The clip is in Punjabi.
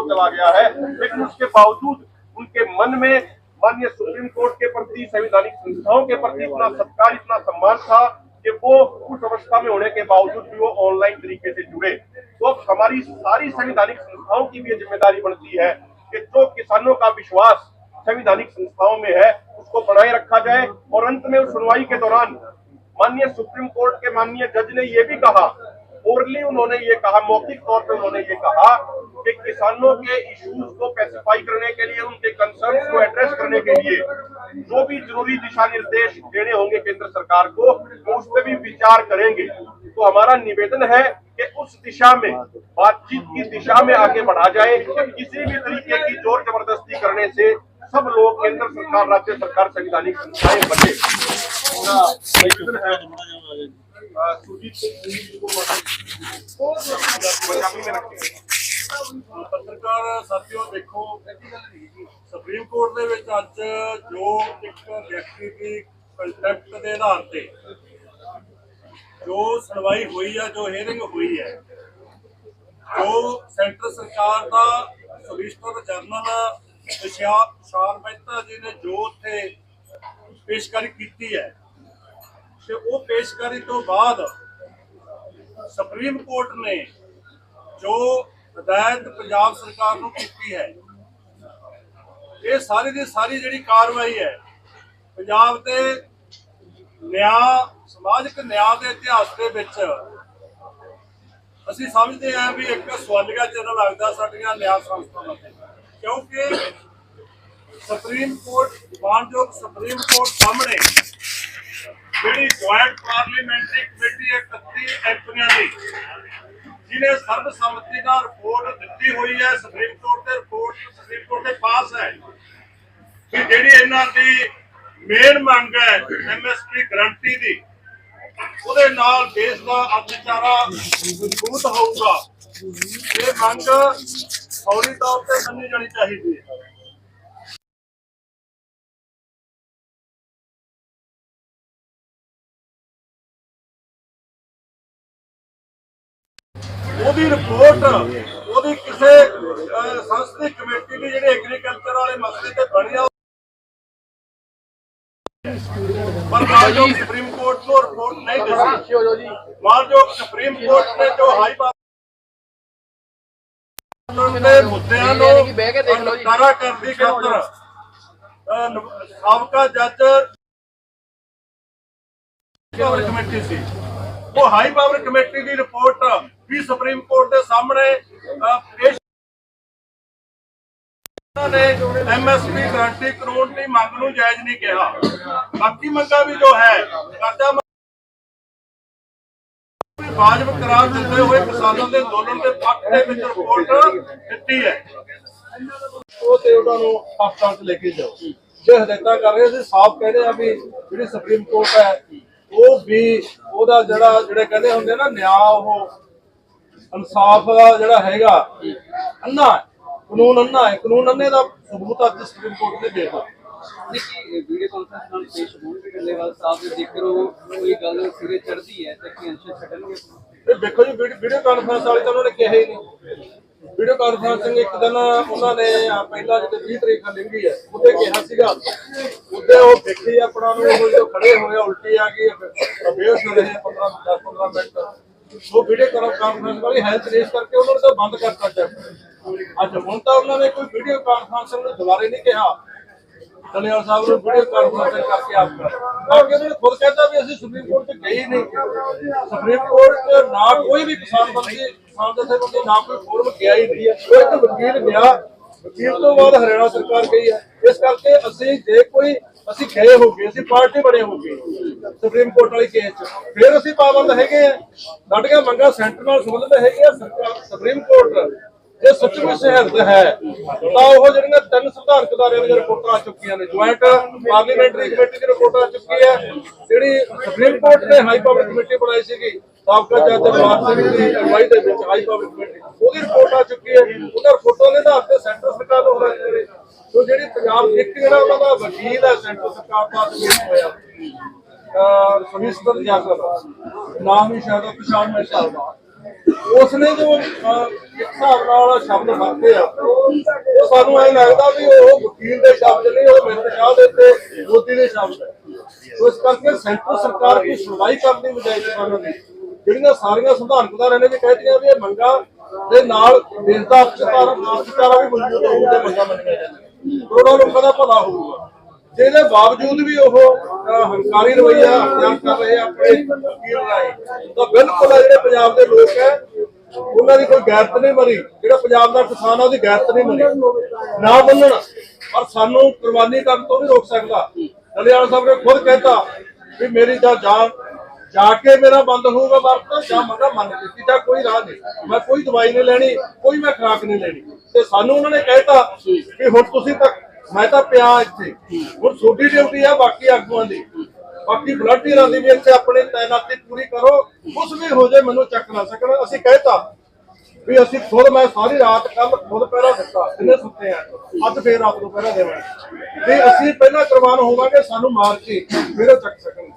वो चला गया है, लेकिन उसके बावजूद उनके मन में माननीय सुप्रीम कोर्ट के प्रति, संवैधानिक संस्थाओं के प्रति इतना सत्कार, इतना सम्मान था कि वो उस अवस्था में होने के बावजूद भी वो ऑनलाइन तरीके से जुड़े। तो अब हमारी सारी संवैधानिक संस्थाओं की भी ज़िम्मेदारी बनती है कि जो किसानों का विश्वास संवैधानिक संस्थाओं में है, उसको बनाए रखा जाए। और अंत में उस सुनवाई के दौरान माननीय सुप्रीम कोर्ट के माननीय जज ने यह भी कहा ओरली उन्होंने ये कहा मौखिक तौर पे उन्होंने ये कहा कि किसानों के इश्यूज़ को पैसिफाई करने के लिए उनके कंसर्न्स को एड्रेस करने के लिए जो भी ज़रूरी दिशा निर्देश देने होंगे केंद्र सरकार को वो उस पर भी विचार करेंगे। तो हमारा निवेदन है कि उस दिशा में बातचीत की दिशा में आगे बढ़ा जाए किसी भी तरीके की ज़ोर ज़बरदस्ती करने से सब लोग केंद्र सरकार राज्य सरकार संवैधानिक संस्थाएँ बने। ਪੱਤਰਕਾਰ, ਸਾਥੀਓ, ਦੇਖੋ ਸੁਪਰੀਮ ਕੋਰਟ ਦੇ ਵਿੱਚ ਅੱਜ ਜੋ ਇੱਕ ਵਿਅਕਤੀ ਦੀ ਕੰਟੈਕਟ ਦੇ ਆਧਾਰ ਤੇ ਜੋ ਸੁਣਵਾਈ ਹੋਈ ਹੈ ਜੋ ਹੀਅਰਿੰਗ ਹੋਈ ਹੈ, ਜੋ ਸੈਂਟਰ ਸਰਕਾਰ ਦਾ ਸੋਲਿਸਟਰ ਜਨਰਲ ਵਿਸ਼ਾਲ ਮਹਿਤਾ ਜੀ ਨੇ ਜੋ ਉੱਥੇ ਪੇਸ਼ਕਾਰੀ ਕੀਤੀ ਹੈ ਤੇ ਉਹ ਪੇਸ਼ਕਾਰੀ ਤੋਂ ਬਾਅਦ ਸੁਪਰੀਮ ਕੋਰਟ ਨੇ ਜੋ ਹਦਾਇਤ ਪੰਜਾਬ ਸਰਕਾਰ ਨੂੰ ਕੀਤੀ ਹੈ, ਇਹ ਸਾਰੀ ਦੀ ਸਾਰੀ ਜਿਹੜੀ ਕਾਰਵਾਈ ਹੈ, ਪੰਜਾਬ ਦੇ ਨਿਆਂ, ਸਮਾਜਿਕ ਨਿਆਂ ਦੇ ਇਤਿਹਾਸ ਦੇ ਵਿੱਚ ਅਸੀਂ ਸਮਝਦੇ ਹਾਂ ਵੀ ਇੱਕ ਸਵਾਲੀਆ ਚਿੰਨ੍ਹ ਲੱਗਦਾ ਸਾਡੀਆਂ ਨਿਆਂ ਸੰਸਥਾਵਾਂ ਤੇ। ਕਿਉਂਕਿ ਸੁਪਰੀਮ ਕੋਰਟ ਮਾਨਯੋਗ ਸੁਪਰੀਮ ਕੋਰਟ ਸਾਹਮਣੇ ਜਿਹੜੀ ਜੁਆਇੰਟ ਪਾਰਲੀਮੈਂਟਰੀ ਕਮੇਟੀ 31 ਐਮਪੀਆਂ ਦੀ, ਜਿਹਨੇ ਸਰਬਸੰਮਤੀ ਨਾਲ ਰਿਪੋਰਟ ਦਿੱਤੀ ਹੋਈ ਹੈ ਸੁਪਰੀਮ ਕੋਰਟ ਦੇ ਰਿਪੋਰਟ ਸੁਪਰੀਮ ਕੋਰਟ ਦੇ ਪਾਸ ਹੈ। ਕਿ ਜਿਹੜੀ ਇਹਨਾਂ ਦੀ ਮੇਨ ਮੰਗ ਹੈ ਐਮਐਸਪੀ ਗਰੰਟੀ ਦੀ, ਉਹਦੇ ਨਾਲ ਦੇਸ਼ ਦਾ ਅਰਥਚਾਰਾ ਮਜ਼ਬੂਤ ਹੋਊਗਾ। ਇਹ ਮੰਗ ਫੌਰੀ ਤੌਰ ਤੇ ਮੰਨੀ ਜਾਣੀ ਚਾਹੀਦੀ ਹੈ। ਉਹਦੀ ਰਿਪੋਰਟ ਉਹਦੀ ਕਿਸੇ ਸੰਸਦੀ ਕਮੇਟੀ ਦੀ ਜਿਹੜੀ ਐਗਰੀਕਲਚਰ ਵਾਲੇ ਮਸਲੇ ਤੇ ਬਣੀ ਆ ਪਰ ਮਾਨਯੋਗ ਸੁਪਰੀਮ ਕੋਰਟ ਨੂੰ ਰਿਪੋਰਟ ਨਹੀਂ ਦਿੱਤੀ। ਮਾਨਯੋਗ ਸੁਪਰੀਮ ਕੋਰਟ ਨੇ ਜੋ ਹਾਈ ਦੇ ਮੁੱਦਿਆਂ ਨੂੰ ਨਿਪਟਾਰਾ ਕਰਨ ਦੀ ਖਾਤਰ ਨ- ਸਾਬਕਾ ਜੱਜ ਕਮੇਟੀ ਸੀ। ਉਹ ਹਾਈ ਪਾਵਰ ਕਮੇਟੀ ਦੀ ਰਿਪੋਰਟ ਵੀ ਸੁਪਰੀਮ ਕੋਰਟ ਦੇ ਸਾਹਮਣੇ ਪੇਸ਼ ਨੇ ਐਮਐਸਪੀ ਗਾਰੰਟੀ ਕਾਨੂੰਨ ਦੀ ਮੰਗ ਨੂੰ ਜਾਇਜ਼ ਨਹੀਂ ਕਿਹਾ। ਬਾਕੀ ਮੰਗਾਂ ਵੀ ਜੋ ਹੈ, ਕਰਜ਼ਾ ਵਾਜਬ ਕਰਾਰ ਦਿੰਦੇ ਹੋਏ ਕਿਸਾਨਾਂ ਦੇ ਅੰਦੋਲਨ ਦੇ ਪੱਖ ਦੇ ਵਿੱਚ ਰਿਪੋਰਟ ਦਿੱਤੀ ਹੈ। ਉਹ ਤੇ ਉਹਨਾਂ ਨੂੰ ਹਸਪਤਾਲ 'ਚ ਲੈ ਕੇ ਜਾਓ। ਜੇ ਹਦਾਇਤਾਂ ਕਰ ਰਹੇ ਸੀ, ਸਾਫ਼ ਕਹਿ ਰਹੇ ਆ ਵੀ ਜਿਹੜੀ ਸੁਪਰੀਮ ਕੋਰਟ ਹੈ ਉਹ ਵੀ ਉਹਦਾ ਜਿਹੜਾ ਜਿਹੜੇ ਕਹਿੰਦੇ ਹੁੰਦੇ ਨਾ ਨਿਆਂ ਉਹ ਇਨਸਾਫ ਦਾ ਜਿਹੜਾ ਹੈਗਾ। ਅੰਨਾ ਕਾਨੂੰਨ ਅੰਨਾ ਹੈ। ਕਾਨੂੰਨ ਅੰਨੇ ਦਾ ਸਬੂਤ ਅੱਜ ਸੁਪਰੀਮ ਕੋਰਟ ਨੇ ਦੇ ਦਿੱਤਾ। ਦੇਖੀ ਵੀਡੀਓ ਕਾਨਫਰੰਸ ਨਾਲ ਪੇਸ਼ ਹੋਣਗੇ। ਢੱਲੇਵਾਲ ਸਾਹਿਬ ਦੇ ਜ਼ਿਕਰ ਉਹ ਕੋਈ ਗੱਲ ਸਿਰੇ ਚੜਦੀ ਹੈ ਤੇ ਕੀ ਅੰਸ਼ ਛੱਡਣਗੇ? ਦੇਖੋ ਜੀ ਵੀਡੀਓ ਕਾਨਫਰੰਸ ਵਾਲੇ ਤਾਂ ਉਹਨਾਂ ਨੇ ਕਿਹਾ ਹੀ ਨਹੀਂ। ਵੀਡੀਓ ਕਾਨਫਰੰਸਿੰਗ ਇੱਕ ਦਿਨ ਉਹਨਾਂ ਨੇ ਪਹਿਲਾਂ ਜਦੋਂ 20 ਤਰੀਕ ਨੂੰ ਹੈ ਉਹਦੇ ਕਿਹਾ ਸੀਗਾ ਉਹਦੇ ਉਹ ਦੇਖੀ ਆਪਣਾ ਨੂੰ, ਉਹ ਜੋ ਖੜੇ ਹੋਏ ਉਲਟੀ ਆ ਗਈ ਬੇਹੋਸ਼ ਹੋ ਰਹੇ 15 10 15 ਮਿੰਟ। ਉਹ ਵੀਡੀਓ ਕਾਨਫਰੰਸ ਵਾਲੀ ਹੈਲਥ ਰੇਸ ਕਰਕੇ ਉਹਨਾਂ ਨੇ ਤਾਂ ਬੰਦ ਕਰਤਾ ਚੈੱਕ ਅੱਜ ਹੁਣ ਤਾਂ ਉਹਨਾਂ ਨੇ ਕੋਈ ਵੀਡੀਓ ਕਾਨਫਰੰਸਿੰਗ ਨੂੰ ਦੁਬਾਰੇ ਨਹੀਂ ਕਿਹਾ। ਦਲਿਆਲ ਸਾਹਿਬ ਨੂੰ ਵੀਡੀਓ ਕਾਨਫਰੰਸਿੰਗ ਕਰਕੇ ਆਪ ਕਰ। ਬਾਕੀ ਉਹਨਾਂ ਖੁਦ ਕਹਿੰਦਾ ਵੀ ਅਸੀਂ ਸੁਪਰੀਮ ਕੋਰਟ 'ਚ ਗਏ ਨਹੀਂ। ਸੁਪਰੀਮ ਕੋਰਟ ਨਾ ਕੋਈ ਵੀ ਕਿਸਾਨ ਬੰਦੇ, ਕਿਸਾਨ ਦੇ ਬੰਦੇ, ਨਾ ਕੋਈ ਫੋਰਮ ਗਿਆ ਹੀ ਨਹੀਂ। ਉਹ ਇੱਕ ਵਕੀਲ ਗਿਆ। ਵਕੀਲ ਤੋਂ ਬਾਅਦ ਹਰਿਆਣਾ ਸਰਕਾਰ ਗਈ ਹੈ। ਇਸ ਕਰਕੇ ਅਸੀਂ ਜੇ ਕੋਈ, ਅਸੀਂ ਗਏ ਹੋਗੇ, ਅਸੀਂ ਪਾਰਟੀ ਬਣੇ ਹੋ ਗਏ ਸੁਪਰੀਮ ਕੋਰਟ ਵਾਲੀ ਕੇਸ 'ਚ। ਫਿਰ ਅਸੀਂ ਪਾਬੰਦ ਹੈਗੇ ਆ। ਸਾਡੀਆਂ ਮੰਗਾਂ ਸੈਂਟਰ ਨਾਲ ਸੰਬੰਧਿਤ ਹੈਗੀਆਂ। ਸਰਕਾਰ ਸੁਪਰੀਮ ਕੋਰਟ ਜੇ ਸੱਚਮੁੱਚ ਸਹਿਰਦ ਹੈ। ਤਾਂ ਉਹ ਜਿਹੜੀਆਂ ਤਿੰਨ ਸੰਵਿਧਾਨਕ ਅਦਾਰਿਆਂ ਦੀਆਂ ਰਿਪੋਰਟਾਂ ਆ ਚੁੱਕੀਆਂ ਨੇ, ਜੁਆਇੰਟ ਪਾਰਲੀਮੈਂਟਰੀ ਕਮੇਟੀ ਦੀ ਰਿਪੋਰਟ ਆ ਚੁੱਕੀ ਹੈ, ਜਿਹੜੀ ਸੁਪਰੀਮ ਕੋਰਟ ਨੇ ਹਾਈ ਪਾਵਰ ਕਮੇਟੀ ਬਣਾਈ ਸੀਗੀ, ਸਾਬਕਾ ਜੱਜ ਜਵਾਹਰ ਸਿੰਘ ਦੀ ਅਗਵਾਈ ਦੇ ਵਿੱਚ ਹਾਈ ਪਾਵਰ ਕਮੇਟੀ, ਉਹਦੀ ਰਿਪੋਰਟ ਆ ਚੁੱਕੀ ਹੈ। ਉਹਨਾਂ ਰਿਪੋਰਟਾਂ ਦੇ ਆਧਾਰ ਤੇ ਸੈਂਟਰ ਸਰਕਾਰ ਨੂੰ ਹੋਣਾ ਚਾਹੀਦਾ ਸੋ ਜਿਹੜੀ ਪੰਜਾਬ ਇੱਕ ਜਿਹੜਾ ਉਹਨਾਂ ਦਾ ਵਕੀਲ ਹੈ, ਸੈਂਟਰ ਸਰਕਾਰ ਦਾ ਅਧਿਕਾਰੀ ਹੋਇਆ। ਅਹ ਸੁਨੀਸਟਰ ਨਾਮ ਹੀ ਸ਼ਾਇਦ ਪਛਾਣ ਮੈਂ ਚੱਲਦਾ ਉਸਨੇ ਜੋ ਹਿਸਾਬ ਨਾਲ ਸ਼ਬਦ ਵਰਤੇ ਆ, ਉਹ ਸਾਨੂੰ ਐ ਲੱਗਦਾ ਵੀ ਉਹ ਵਕੀਲ ਦੇ ਸ਼ਬਦ ਨਹੀਂ, ਉਹ ਮਿੰਟ ਸ਼ਾਹ ਦੇ ਤੇ ਮੋਦੀ ਦੇ ਸ਼ਬਦ ਹੈ ਸੋ ਕਰਕੇ ਸੈਂਟਰ ਸਰਕਾਰ ਦੀ ਸੁਣਵਾਈ ਕਰਨ ਦੀ ਬਜਾਏ ਕਿਸਾਨਾਂ ਦੀ, ਜਿਹੜੀਆਂ ਸਾਰੀਆਂ ਸੰਵਿਧਾਨਕ ਧਾਰਾਂ ਨੇ ਵੀ ਕਹਿਤੀਆਂ ਵੀ ਇਹ ਮੰਗਾਂ ਦੇ ਨਾਲ ਦੇਸ਼ ਦਾ ਅਰਥਚਾਰਾ ਅਰਥਚਾਰਾ ਵੀ ਮੌਜੂਦ ਹੋਣ ਦੇ ਮੰਨੀਆਂ ਜਾਂਦੀਆਂ ਕਰੋੜਾਂ ਲੋਕਾਂ ਦਾ ਭਲਾ ਹੋਊਗਾ। ਤੇ ਇਹਦੇ ਬਾਵਜੂਦ ਵੀ ਉਹ ਹੰਕਾਰੀ ਰਵਈਆ ਅਖਤਿਆਰ ਕਰ ਰਹੇ ਆਪਣੇ ਵਕੀਲ ਰਾਹੀਂ, ਤਾਂ ਬਿਲਕੁਲ ਜਿਹੜੇ ਪੰਜਾਬ ਦੇ ਲੋਕ ਹੈ, ਉਹਨਾਂ ਦੀ ਕੋਈ ਗੈਰਤ ਨਹੀਂ ਮਰੀ ਜਿਹੜਾ ਪੰਜਾਬ ਦਾ ਕਿਸਾਨ ਆ, ਉਹਦੀ ਗੈਰਤ ਨਹੀਂ ਮਰੀ ਨਾ ਮੰਨਣ ਪਰ ਸਾਨੂੰ ਕੁਰਬਾਨੀ ਕਰਨ ਤੋਂ ਨਹੀਂ ਰੋਕ ਸਕਦਾ। ਦਲਿਆਲ ਸਾਹਿਬ ਨੇ ਖੁਦ ਕਹਿਤਾ ਵੀ ਮੇਰੀ ਜਾਂ ਜਾਨ, ਜਾ ਕੇ ਮੇਰਾ ਬੰਦ ਹੋਊਗਾ ਵਰਤ, ਜਾਂ ਮਗਾ ਮੰਨ ਦਿੱਤੀ ਜਾਂ ਕੋਈ ਰਾਹ ਨਹੀਂ। ਮੈਂ ਕੋਈ ਦਵਾਈ ਨਹੀਂ ਲੈਣੀ, ਕੋਈ ਮੈਂ ਖੁਰਾਕ ਨਹੀਂ ਲੈਣੀ। ਤੇ ਸਾਨੂੰ ਉਹਨਾਂ ਨੇ ਕਹਿਤਾ ਕਿ ਹੁਣ ਤੁਸੀਂ ਤੱਕ ਮੈਂ ਤਾਂ ਪਿਆ ਇੱਥੇ। ਹੁਣ ਛੋਟੀ ਡਿਊਟੀ ਆ ਬਾਕੀ ਆਗੂਆਂ ਦੀ। ਬਾਕੀ ਵਲੰਟੀਅਰਾਂ ਦੀ ਵੀ ਇੱਥੇ ਆਪਣੀ ਤਾਇਨਾਤੀ ਪੂਰੀ ਕਰੋ। ਕੁਛ ਵੀ ਹੋ ਜਾਏ ਮੈਨੂੰ ਚੱਕ ਨਾ ਸਕਣ। ਅਸੀਂ ਕਹਿਤਾ ਵੀ ਅਸੀਂ ਖੁਦ ਮੈਂ ਸਾਰੀ ਰਾਤ ਕੱਲ ਖੁਦ ਪਹਿਰਾ ਦਿੱਤਾ। ਕਿੰਨੇ ਸੁੱਤੇ ਆ। ਅੱਜ ਫੇਰ ਰਾਤ ਨੂੰ ਪਹਿਰਾ ਦੇਵਾਂਗੇ। ਵੀ ਅਸੀਂ ਪਹਿਲਾਂ ਕੁਰਬਾਨ ਹੋਵਾਂਗੇ ਸਾਨੂੰ ਮਾਰ ਕੇ ਫਿਰ ਚੱਕ ਸਕਣ।